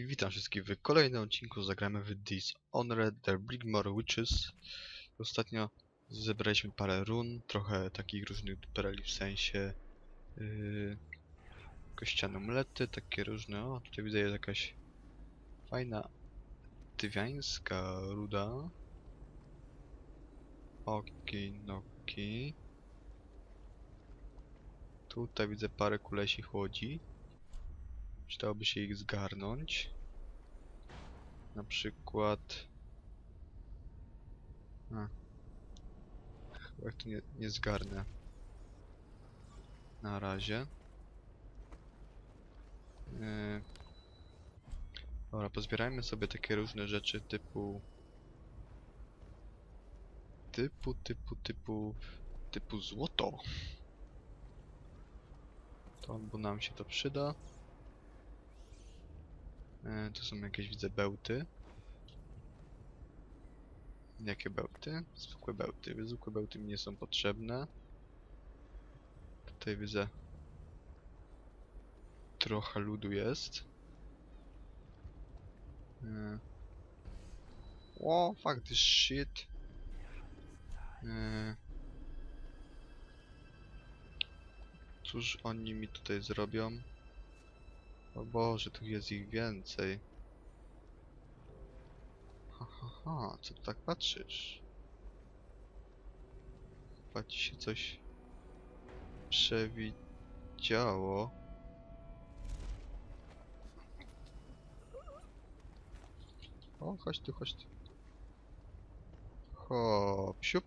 I witam wszystkich w kolejnym odcinku zagramy w Dishonored The Brigmore Witches. Ostatnio zebraliśmy parę run, trochę takich różnych dupereli w sensie yy, kościane takie różne. O, tutaj widzę jest jakaś fajna tywiańska ruda. Okinoki. Tutaj widzę parę kulesich łodzi. Przydałoby się ich zgarnąć. Na przykład... A. Chyba tu nie, nie zgarnę. Na razie. Yy. Dobra, pozbierajmy sobie takie różne rzeczy typu... Typu, typu, typu... Typu złoto. To, bo nam się to przyda. E, tu są jakieś, widzę, bełty. Jakie bełty? Zwykłe bełty. Zwykłe bełty mi nie są potrzebne. Tutaj widzę... Trochę ludu jest. E... Fuck this shit. E... Cóż oni mi tutaj zrobią? O Boże, tu jest ich więcej. Ha, ha, ha, co tu tak patrzysz? Chyba ci się coś przewidziało. O, chodź tu, chodź tu. Hop, siup.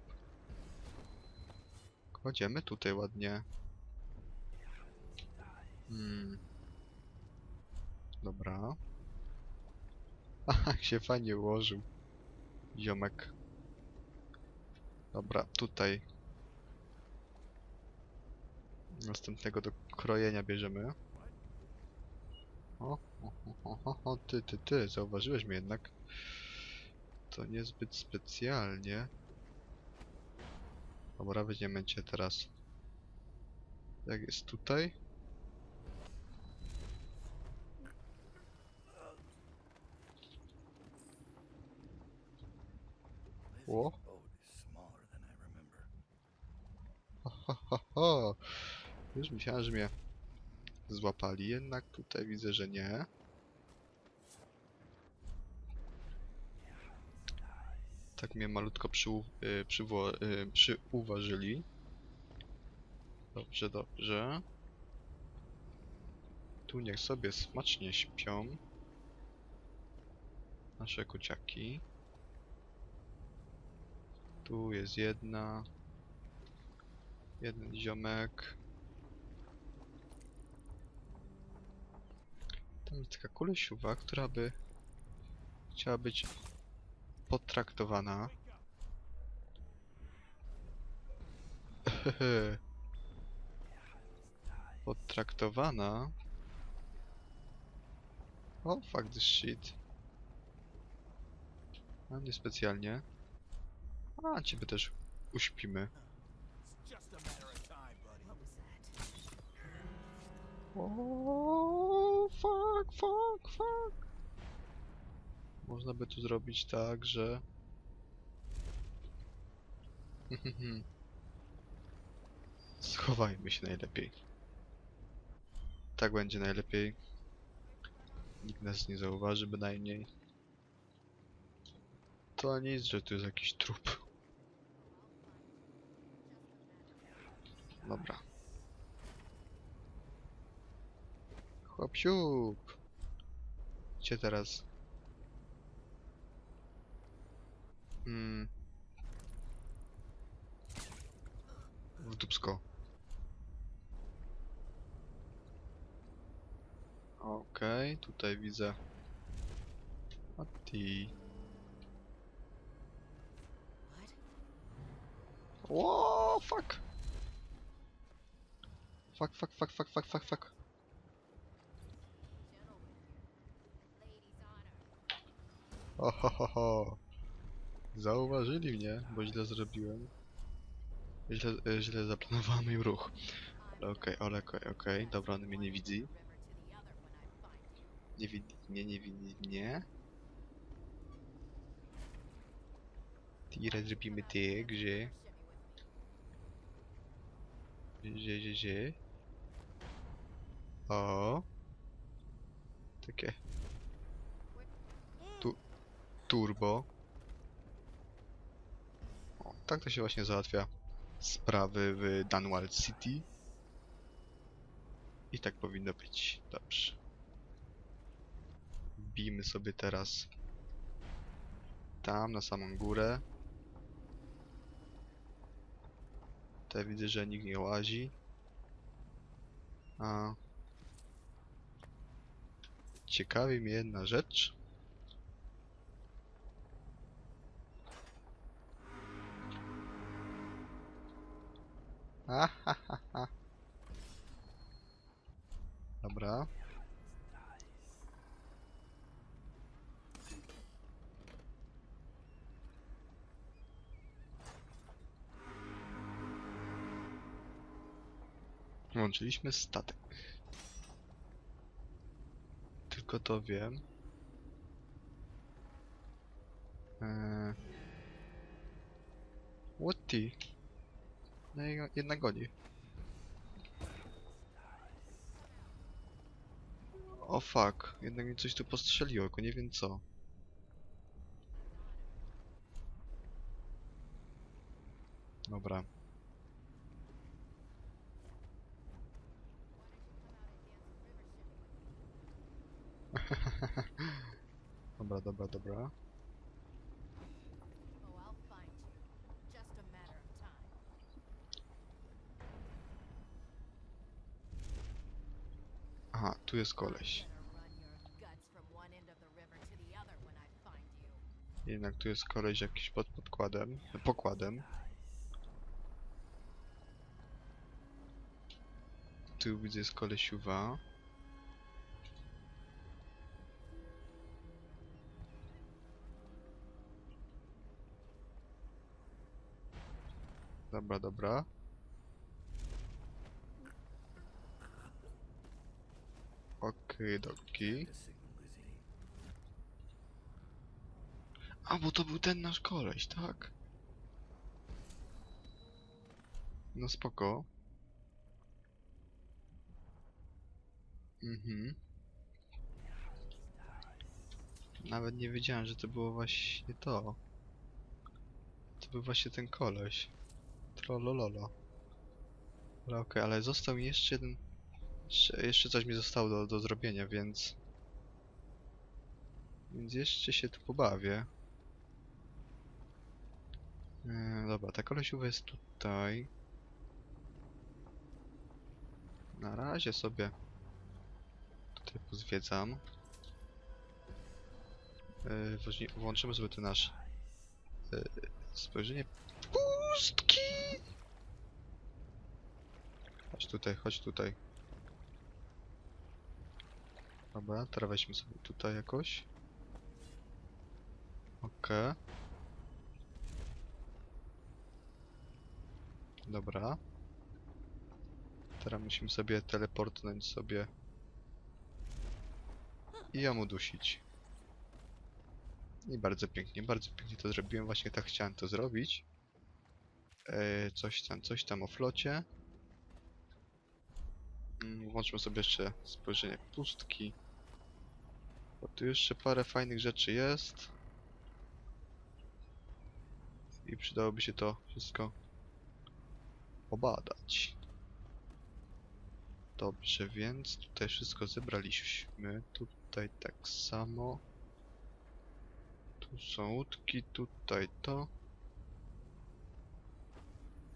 Tutaj ładnie. Hmm. Dobra. Aha, się fajnie ułożył. Ziomek. Dobra, tutaj. Następnego do krojenia bierzemy. O, o, o, o, o, ty, ty, ty, zauważyłeś mnie jednak. To niezbyt specjalnie. Dobra, weźmiemy cię teraz. Jak jest tutaj? O, ha, ha, ha. Już myślałem, że mnie złapali, jednak tutaj widzę, że nie. Tak mnie malutko przyu, y, przywo, y, przyuważyli. Dobrze, dobrze. Tu niech sobie smacznie śpią. Nasze kociaki. Tu jest jedna. Jeden ziomek. Tam jest taka kulesiuwa, która by chciała być potraktowana. potraktowana. O, fuck this shit. No, niespecjalnie. A, ciebie też uśpimy. O, fuck, fuck, fuck. Można by tu zrobić tak, że... Schowajmy się najlepiej. Tak będzie najlepiej. Nikt nas nie zauważy bynajmniej. To nic, że tu jest jakiś trup. Dobra. Chłop siup. Gdzie teraz? Hmm. W dupsko. Okej, tutaj widzę. A ty. O, fuck. Fuck, fuck, fuck, fuck, fuck, fuck, fuck. Ohohoho. Zauważyli mnie, bo źle zrobiłem. Źle, źle zaplanowałem im ruch. Ale okej, ale okej, okej. Dobra, on mnie nie widzi. Niewidnie, niewidnie. Tira zrobimy tak, że... Że, że, że... O. Takie... Tu... Turbo. O, tak to się właśnie załatwia sprawy w Dunwall City. I tak powinno być. Dobrze. Bijmy sobie teraz tam, na samą górę. Tutaj widzę, że nikt nie łazi. A... Ciekawi mnie jedna rzecz. Ahahaha. Dobra. Włączyliśmy statek. Tylko to wiem. Eee... The? No i jedna goni. O fuck, jednak mi coś tu postrzeliło, tylko nie wiem co. Dobra. dobra, dobra, dobra. Aha, tu jest koleś. Jednak tu jest koleś jakiś pod podkładem, pokładem. Tu widzę jest kolesiuwa. Dobra, dobra. Okej, doki. Signal, Lizzie. A, bo to był ten nasz koleś, tak? No spoko. Mhm. Nawet nie wiedziałem, że to było właśnie to. To był właśnie ten koleś. Trollololo. Ale okej, ale został mi jeszcze jeden... Jeszcze, coś mi zostało do, do zrobienia, więc... Więc jeszcze się tu pobawię. Eee, dobra, ta kolesiuwa jest tutaj. Na razie sobie tutaj pozwiedzam. Woźni- włączymy sobie ten nasz eee, spojrzenie pustki. Chodź tutaj, chodź tutaj. Dobra, teraz weźmy sobie tutaj jakoś. Okej. Dobra. Teraz musimy sobie teleportnąć sobie i ją udusić. I bardzo pięknie, bardzo pięknie to zrobiłem. Właśnie tak chciałem to zrobić. E, coś tam, coś tam o flocie. Mm, Włączmy sobie jeszcze spojrzenie pustki. Bo tu jeszcze parę fajnych rzeczy jest. I przydałoby się to wszystko pobadać. Dobrze, więc tutaj wszystko zebraliśmy. Tutaj tak samo. Tu są łódki, tutaj to.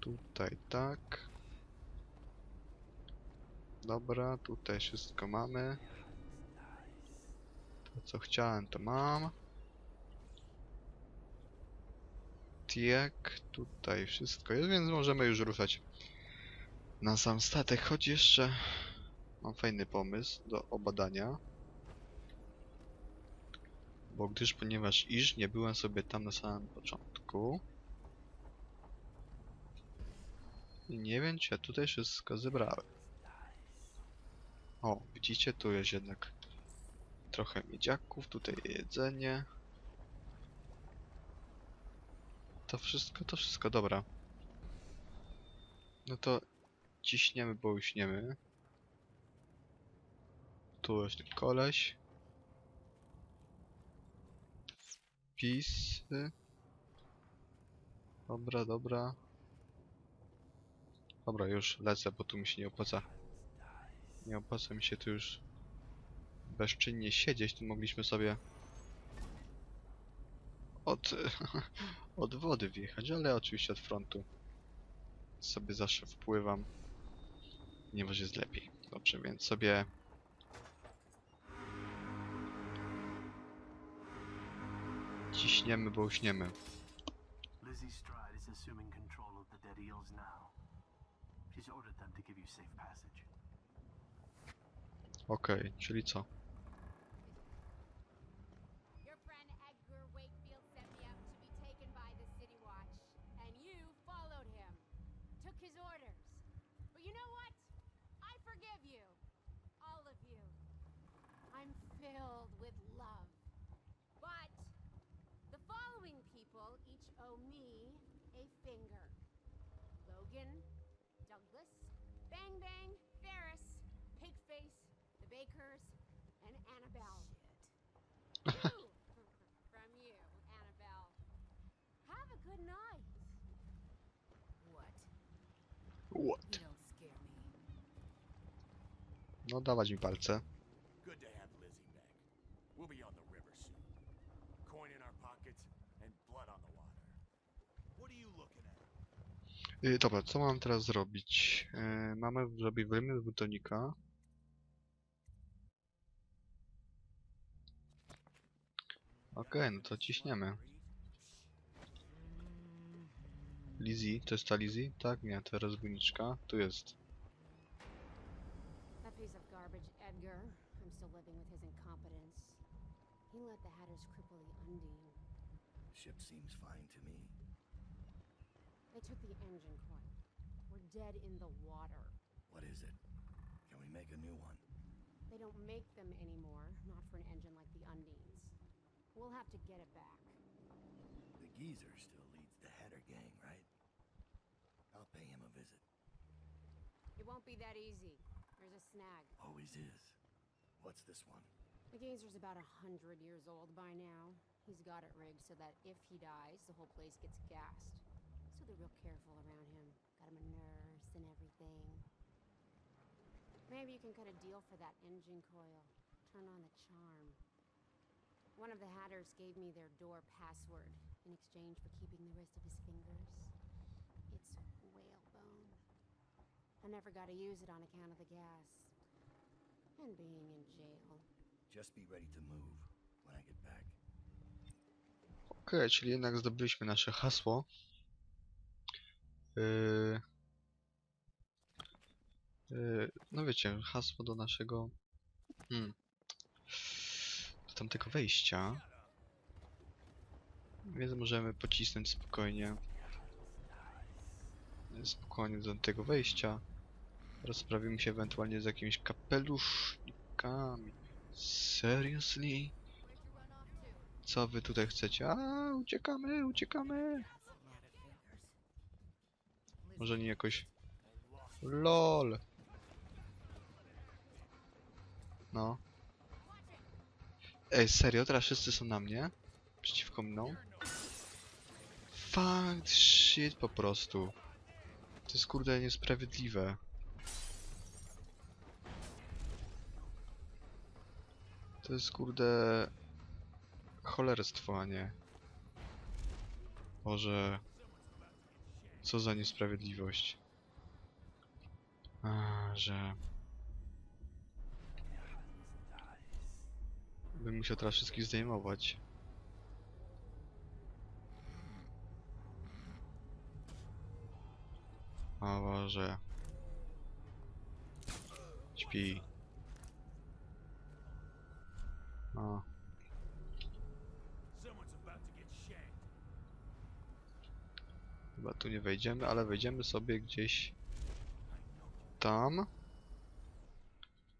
Tutaj tak. Dobra, tutaj wszystko mamy. To co chciałem to mam. Tiek, tutaj wszystko jest, więc możemy już ruszać na sam statek, choć jeszcze mam fajny pomysł do obadania. Bo gdyż, ponieważ iż nie byłem sobie tam na samym początku. I nie wiem, czy ja tutaj wszystko zebrałem. O, widzicie, tu jest jednak Trochę miedziaków, tutaj jedzenie. To wszystko, to wszystko, dobra. No to ciśniemy, bo uśniemy. Tu jest ten koleś. Wpisy. Dobra, dobra. Dobra, już lecę, bo tu mi się nie opłaca. Nie opłaca mi się tu już bezczynnie siedzieć, tu mogliśmy sobie od, od wody wjechać, ale oczywiście od frontu. Sobie zawsze wpływam. Ponieważ jest lepiej. Dobrze, więc sobie ciśniemy, bo uśniemy. Lizzie Stride is assuming control of the Dead Eels now. She's ordered them to give you safe passage. Okej, czyli co? No dawać mi palce. Good to have Lizzie back. We'll be on the river soon. Coin in our pockets and blood on the water. What are you looking at? Yy, dobra, co mam teraz zrobić? Yy, mamy zrobić wymiar butonika. Okej, no to ciśniemy. Lizzie, to jest ta Lizzie? Tak, nie, to rozbójniczka. Tu jest. He let the Hatters cripple the Undine. Ship seems fine to me. They took the engine coil. We're dead in the water. What is it? Can we make a new one? They don't make them anymore, not for an engine like the Undine's. We'll have to get it back. The geezer still leads the Hatter gang, right? I'll pay him a visit. It won't be that easy. There's a snag. Always is. What's this one? The Gazer's about a hundred years old by now. He's got it rigged so that if he dies, the whole place gets gassed. So they're real careful around him. Got him a nurse and everything. Maybe you can cut a deal for that engine coil. Turn on the charm. One of the Hatters gave me their door password in exchange for keeping the rest of his fingers. It's whalebone. I never got to use it on account of the gas. And being in jail. Just be ready to move when I get back. Czyli jednak zdobyliśmy nasze hasło. Yy... Yy, no wiecie, hasło do naszego... Hmm. Do tamtego wejścia. Więc możemy pocisnąć spokojnie. Spokojnie do tego wejścia. Rozprawimy się ewentualnie z jakimiś kapelusznikami. Seriously? Co wy tutaj chcecie? A, uciekamy, uciekamy. Może nie jakoś... LOL. No. Ej, serio? Teraz wszyscy są na mnie? Przeciwko mną? Fuck shit po prostu. To jest kurde niesprawiedliwe. To jest kurde... Cholerstwo, a nie... Boże... Co za niesprawiedliwość. A, że... Bym musiał teraz wszystkich zdejmować. O Boże. Śpi. O. Chyba tu nie wejdziemy, ale wejdziemy sobie gdzieś tam.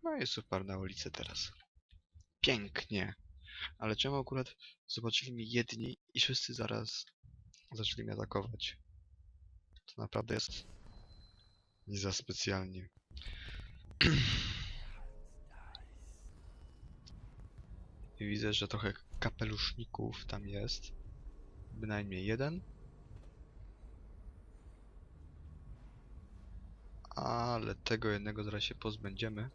No i super na ulicę teraz. pięknie. Ale czemu akurat zobaczyli mnie jedni i wszyscy zaraz zaczęli mnie atakować? To naprawdę jest nie za specjalnie. I widzę, że trochę kapeluszników tam jest. Bynajmniej jeden. Ale tego jednego zaraz się pozbędziemy.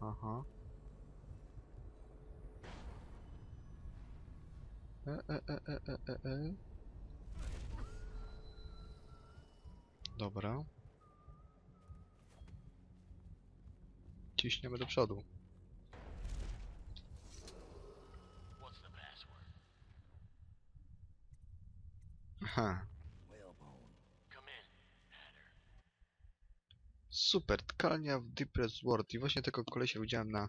Aha. E, e, e, e, e, e, Dobra. Ciśniemy do przodu. Aha. Super, tkalnia w Deepest World. I właśnie tego kolesia widziałem na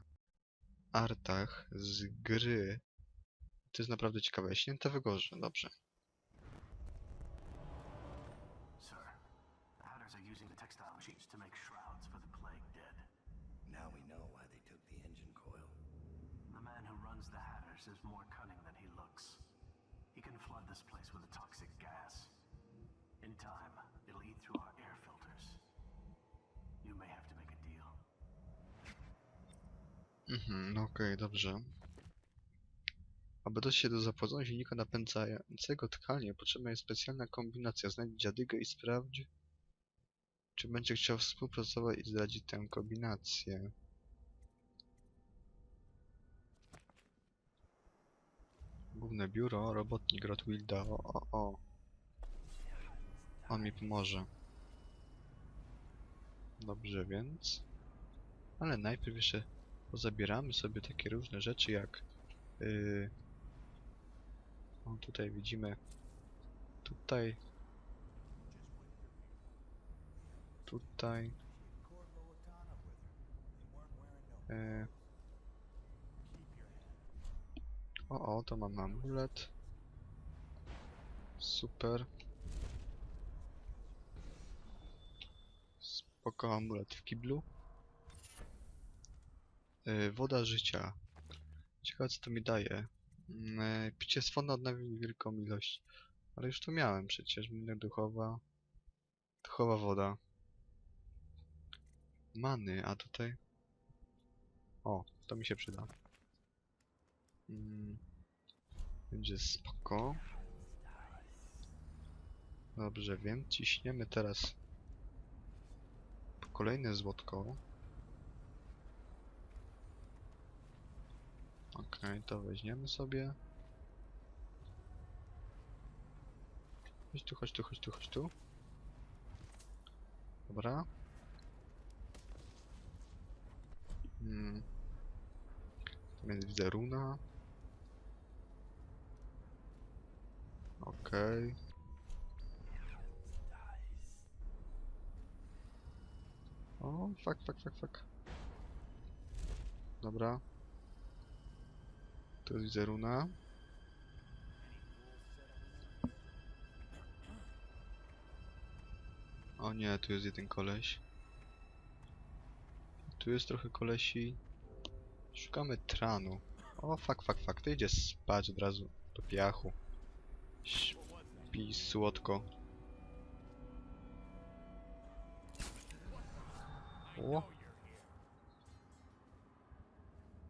artach z gry. To jest naprawdę ciekawe. Śnięte wygorze, dobrze. Hatters is more cunning than he looks. He can flood this place with a toxic gas. In time, it'll eat through our air filters. You may have to make a deal. Mhm, no okej, dobrze. Aby dostać się do zapłodzenia silnika napędzającego tkalnię, potrzebna jest specjalna kombinacja. Znajdź dziadygę i sprawdź, czy będzie chciał współpracować i zdradzić tę kombinację. Główne biuro, robotnik Rotwilda, o, o, o. On mi pomoże. Dobrze, więc... Ale najpierw jeszcze pozabieramy sobie takie różne rzeczy jak yy... o, tutaj widzimy tutaj tutaj yy... o, o, to mam amulet super spoko amulet w kiblu Yy, woda życia. Ciekawe co to mi daje. Yy, picie swona odnawia mi wielką ilość. Ale już to miałem przecież. Mina duchowa. Duchowa woda. Many, a tutaj... O, to mi się przyda. Mm, będzie spoko. Dobrze, więc ciśniemy teraz kolejne złotko. Okej, to weźmiemy sobie. Chodź tu, chodź tu, chodź tu, chodź tu. Dobra. Hmm. Jest widzę runa. Okej. O, fuck, fuck, fuck, fuck. Dobra. Tu jest widzę runa. O nie, tu jest jeden koleś. Tu jest trochę kolesi. Szukamy tranu. O, fuck, fuck, fuck. To idzie spać od razu do piachu. Śpi słodko. O.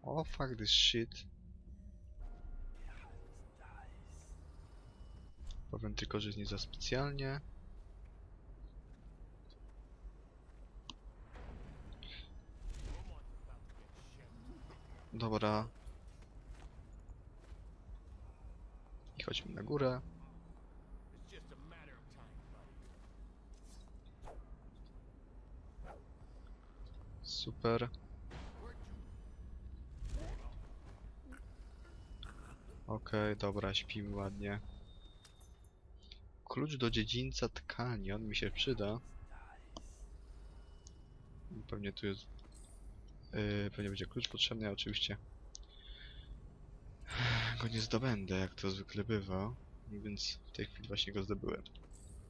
O, fuck this shit. Powiem tylko, że nie za specjalnie. Dobra. Chodźmy na górę. Super. Okej, dobra, śpimy ładnie. Klucz do dziedzińca tkani, on mi się przyda. Pewnie tu jest... Yy, pewnie będzie klucz potrzebny, oczywiście go nie zdobędę, jak to zwykle bywa. Więc w tej chwili właśnie go zdobyłem.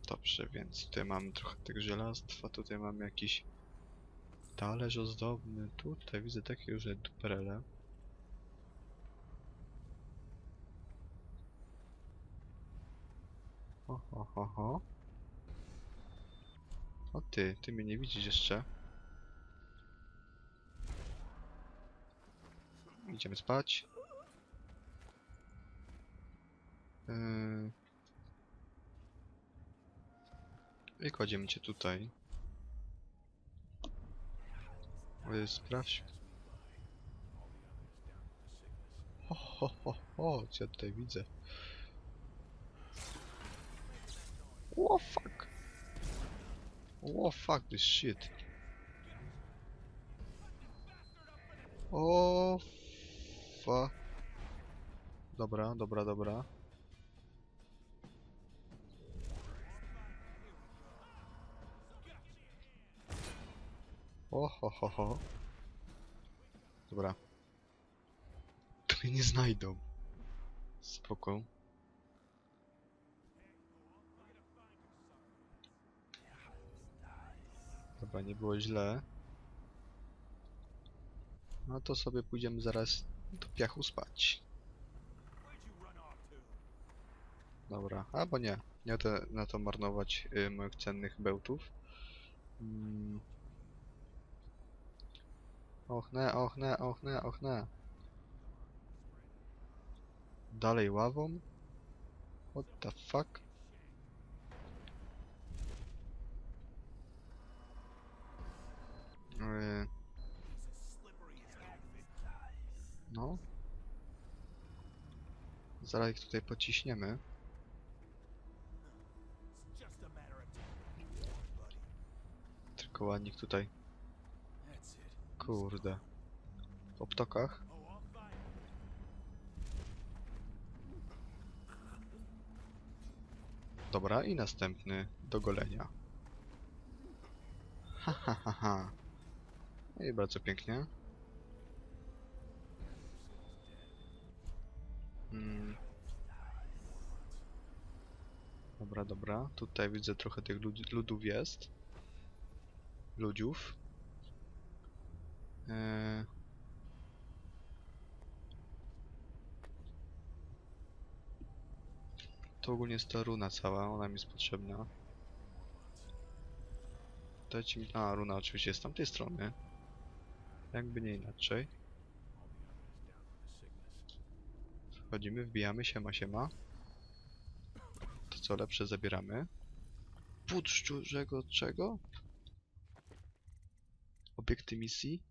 Dobrze, więc tutaj mamy trochę tych żelastwa, tutaj mamy jakiś talerz ozdobny, tutaj widzę takie różne duperele. Ho, ho, ho, ho. O ty, ty mnie nie widzisz jeszcze. Idziemy spać. Yy... I kładziemy cię tutaj. Yy, Sprawdź. Ho, ho, ho, ho, co ja tutaj widzę? Oh fuck. Oh fuck this shit. O fa. Dobra, dobra, dobra. O ho ho ho. Dobra. To mnie nie znajdą. Spoko. Chyba nie było źle. No to sobie pójdziemy zaraz do piachu spać. Dobra, albo nie. Nie to, na to marnować y, moich cennych bełtów. Mm. Och ne, och ne, och ne, och ne. Dalej ławą? What the fuck? Yy, no. Zaraz ich tutaj pociśniemy. Tylko ładnik tutaj. Kurde. Po ptokach. Dobra, i następny do golenia. Ha, ha, ha, ha. No i bardzo pięknie. Mm. Dobra, dobra. Tutaj widzę trochę tych lud ludów jest. Ludziów. To ogólnie jest ta runa cała, ona mi jest potrzebna. Dajcie mi... A, runa oczywiście jest z tamtej strony. Jakby nie inaczej. Wchodzimy, wbijamy, siema, siema. To co lepsze zabieramy. Płód szczurzego czego? Obiekty misji.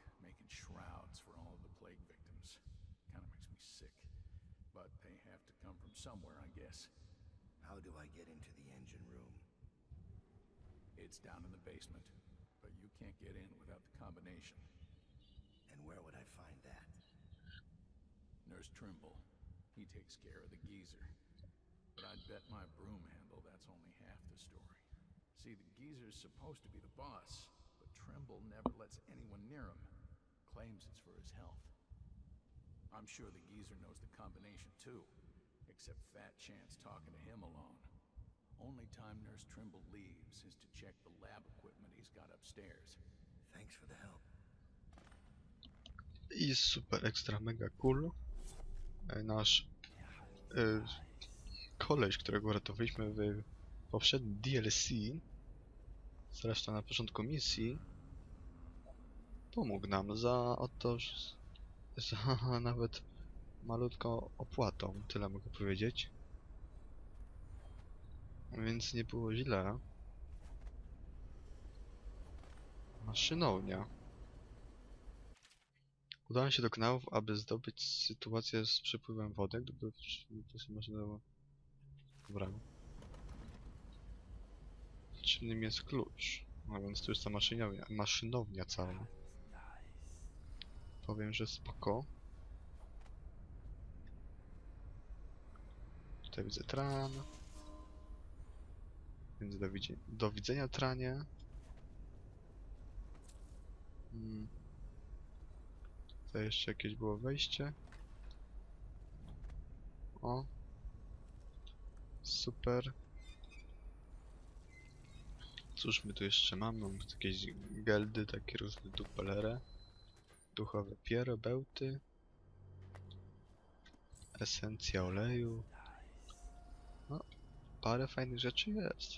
shrouds for all of the plague victims. Kinda makes me sick. But they have to come from somewhere, I guess. How do I get into the engine room? It's down in the basement, but you can't get in without the combination. And where would I find that? Nurse Trimble, he takes care of the geezer. But I'd bet my broom handle that's only half the story. See, the geezer's supposed to be the boss, but Trimble never lets anyone near him. Claims it's for his health. I'm sure the geezer knows the combination too, except Fat Chance talking to him alone. Only time Nurse Trimble leaves is to check the lab equipment he's got upstairs. Thanks for the help. I super ekstra mega cool. Nasz e, koleś, którego uratowaliśmy w poprzednim DLC, zresztą na początku misji, pomógł nam za oto za nawet malutką opłatą, tyle mogę powiedzieć. Więc nie było źle. Maszynownia. Udałem się do kanałów, aby zdobyć sytuację z przepływem wody, gdyby to się maszynowo... Dobra. Czym jest klucz? A więc tu jest ta maszynownia, maszynownia cała. Powiem, że spoko. Tutaj widzę tran. Więc do, widzie do widzenia tranie. Hmm. Tutaj jeszcze jakieś było wejście. O. Super. Cóż my tu jeszcze mamy? Jakieś geldy, takie różne dupelere. Duchowe piery, bełty. Esencja oleju. No, parę fajnych rzeczy jest.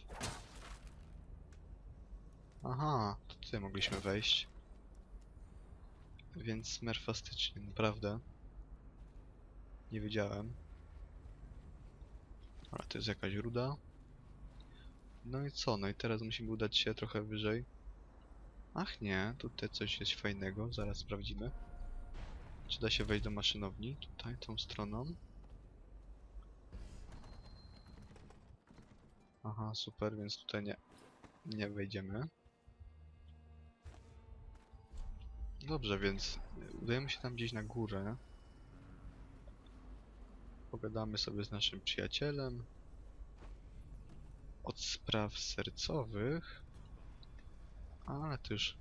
Aha, to tutaj mogliśmy wejść. Więc smerfastycznie, naprawdę. Nie wiedziałem. Ale to jest jakaś ruda. No i co? No i teraz musimy udać się trochę wyżej. Ach nie, tutaj coś jest fajnego, zaraz sprawdzimy. Czy da się wejść do maszynowni? Tutaj, tą stroną. Aha, super, więc tutaj nie, nie wejdziemy. Dobrze, więc udajemy się tam gdzieś na górę. Pogadamy sobie z naszym przyjacielem. Od spraw sercowych. Ale to już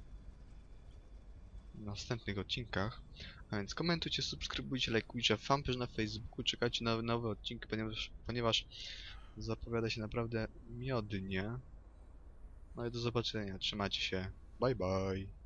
w następnych odcinkach. A więc komentujcie, subskrybujcie, lajkujcie fanpage na Facebooku, czekajcie na nowe odcinki, ponieważ, ponieważ zapowiada się naprawdę miodnie. No i do zobaczenia, trzymajcie się, bye bye.